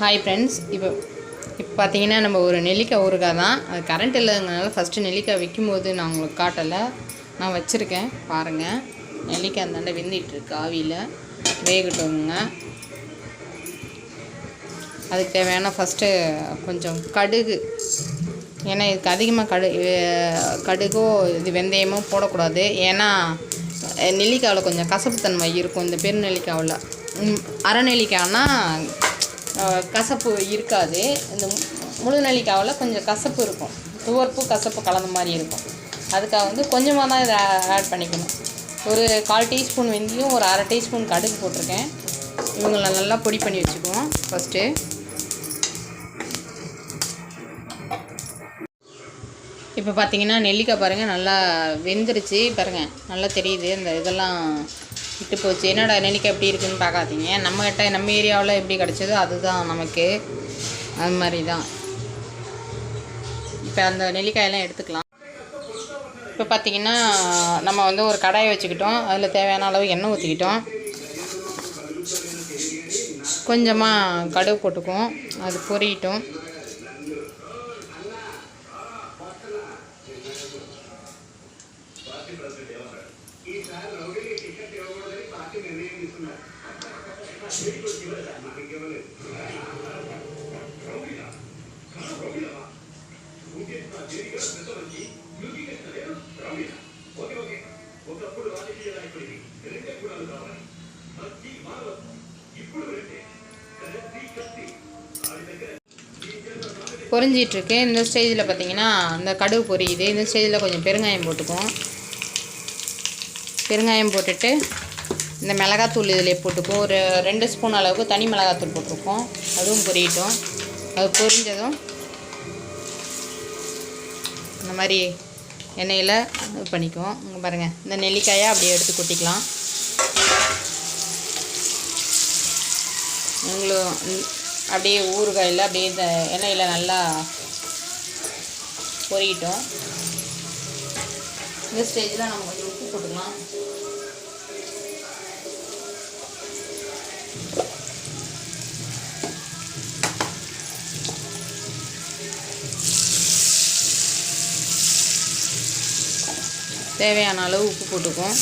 Hi friends இப்போ இப்போ பார்த்தீங்கன்னா நம்ம ஒரு நெல்லிக்காய் ஊறுகாய் தான். அது கரண்ட் இல்லாததுனால ஃபஸ்ட்டு நெல்லிக்காய் விற்கும்போது நான் உங்களுக்கு காட்டலை. நான் வச்சுருக்கேன். பாருங்கள் நெல்லிக்காய் அந்தாண்ட வெந்திட்டுருக்கு ஆவியில். வேகட்டோங்க அதுக்கு தேவையான ஃபஸ்ட்டு கொஞ்சம் கடுகு. ஏன்னா இதுக்கு அதிகமாக கடு கடுகோ இது வெந்தயமோ போடக்கூடாது. ஏன்னா நெல்லிக்காவில் கொஞ்சம் கசப்புத்தன்மை இருக்கும். இந்த பெருநெல்லிக்காவில் ம், அரை நெல்லிக்காய்னால் கசப்பு இருக்காது. இந்த மு- முழு நெல்லிக்காவில் கொஞ்சம் கசப்பு இருக்கும். துவர்ப்பு கசப்பு கலந்த மாதிரி இருக்கும். அதுக்காக வந்து கொஞ்சமாக தான் இதை ஆட் பண்ணிக்கணும். ஒரு கால் டீஸ்பூன் வெந்தயம் ஒரு அரை டீஸ்பூன் கடுகு போட்டிருக்கேன். இவங்களை நல்லா பொடி பண்ணி வச்சுக்குவோம் ஃபஸ்ட்டு இப்போ பார்த்தீங்கன்னா நெல்லிக்காய் பாருங்கள் நல்லா வெந்துருச்சு. பாருங்கள் நல்லா தெரியுது. இந்த இதெல்லாம் விட்டு போச்சு. என்னடா நெல்லிக்காய் எப்படி இருக்குன்னு பார்க்காதீங்க. நம்மக்கிட்ட நம்ம ஏரியாவில் எப்படி கிடச்சதோ அதுதான் நமக்கு. அது மாதிரி தான் இப்போ அந்த நெல்லிக்காயெல்லாம் எடுத்துக்கலாம். இப்போ பார்த்தீங்கன்னா நம்ம வந்து ஒரு கடாயை வச்சுக்கிட்டோம். அதில் தேவையான அளவு எண்ணெய் ஊற்றிக்கிட்டோம் கொஞ்சமாக கடுகு போட்டுக்குவோம். அது பொரியட்டும் பொரிஞ்சிட்ருக்கு. இந்த ஸ்டேஜில் பார்த்தீங்கன்னா இந்த கடுகு பொரியுது. இந்த ஸ்டேஜில் கொஞ்சம் பெருங்காயம் போட்டுக்குவோம். பெருங்காயம் போட்டுட்டு இந்த மிளகாத்தூள் இதில் போட்டுக்கும் ஒரு ரெண்டு ஸ்பூன் அளவுக்கு தனி மிளகாத்தூள் போட்டிருக்கோம். அதுவும் பொரியட்டும். அது பொரிஞ்சதும் இந்த மாதிரி எண்ணெயில் இது பண்ணிக்குவோம். இங்கே பாருங்கள் இந்த நெல்லிக்காயை அப்படியே எடுத்து கொட்டிக்கலாம். உங்களும் அப்படியே ஊறுகாயில் அப்படியே இந்த எண்ணெயில் நல்லா பொரியட்டும். இந்த ஸ்டேஜில் நம்ம கொஞ்சம் உப்பு போட்டுக்கலாம். தேவையான அளவு உப்பு போட்டுக்குவோம்.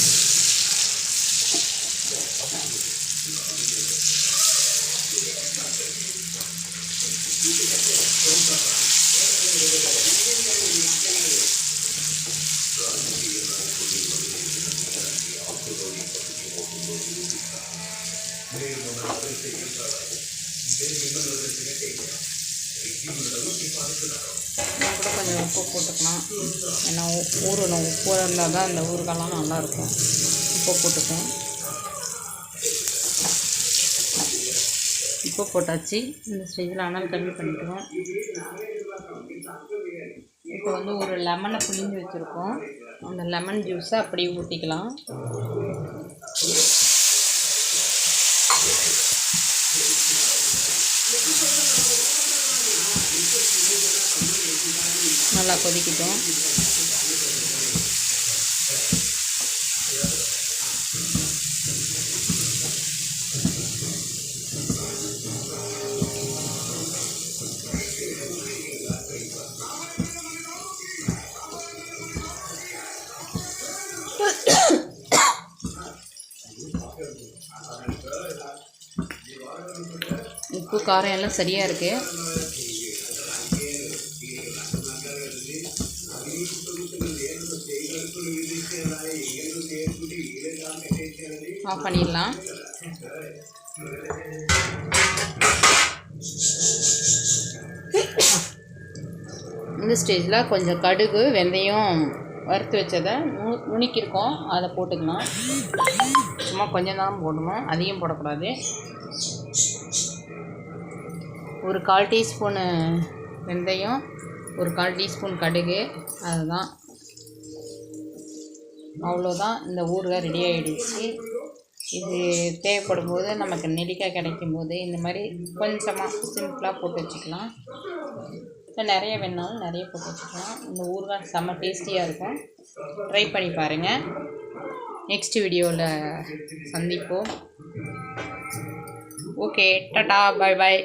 நான் கூட கொஞ்சம் உப்பு போட்டுக்கலாம் ஏன்னா ஊறணும் உப்பு இருந்தால் தான் இந்த ஊறுகாலாம் நல்லாயிருக்கும். உப்பு போட்டுக்கும் உப்பு போட்டாச்சு. இந்த ஸ்டேஜில் ஆனால் கம்மி பண்ணிக்குவோம். இப்போ வந்து ஒரு லெமனை புளிஞ்சு வச்சுருக்கோம். அந்த லெமன் ஜூஸை அப்படியே ஊற்றிக்கலாம் நல்லா கொதிக்கட்டும். உப்பு காரம் எல்லாம் சரியாக இருக்குது ஆஃப் பண்ணிடலாம். இந்த ஸ்டேஜில் கொஞ்சம் கடுகு வெந்தயம் வறுத்து வச்சதை நு நுணுக்கியிருக்கோம் அதை போட்டுக்கலாம். சும்மா கொஞ்சம் தான் போடணும். அதிகம் போடக்கூடாது. ஒரு கால் டீஸ்பூனு வெந்தயம் ஒரு கால் டீஸ்பூன் கடுகு அதுதான். அவ்வளோதான் இந்த ஊறுகாய் ரெடி ஆகிடுச்சு இது தேவைப்படும் போது நமக்கு நெல்லிக்காய் கிடைக்கும் போது இந்த மாதிரி கொஞ்சமாக சிம்பிளாக போட்டு வச்சுக்கலாம். இப்போ நிறைய வேணாலும் நிறைய போட்டு வச்சுக்கலாம். இந்த ஊறுகாய் செம்ம டேஸ்டியாக இருக்கும். ட்ரை பண்ணி பாருங்கள் நெக்ஸ்ட் வீடியோவில் சந்திப்போம். Okay ta-ta bye bye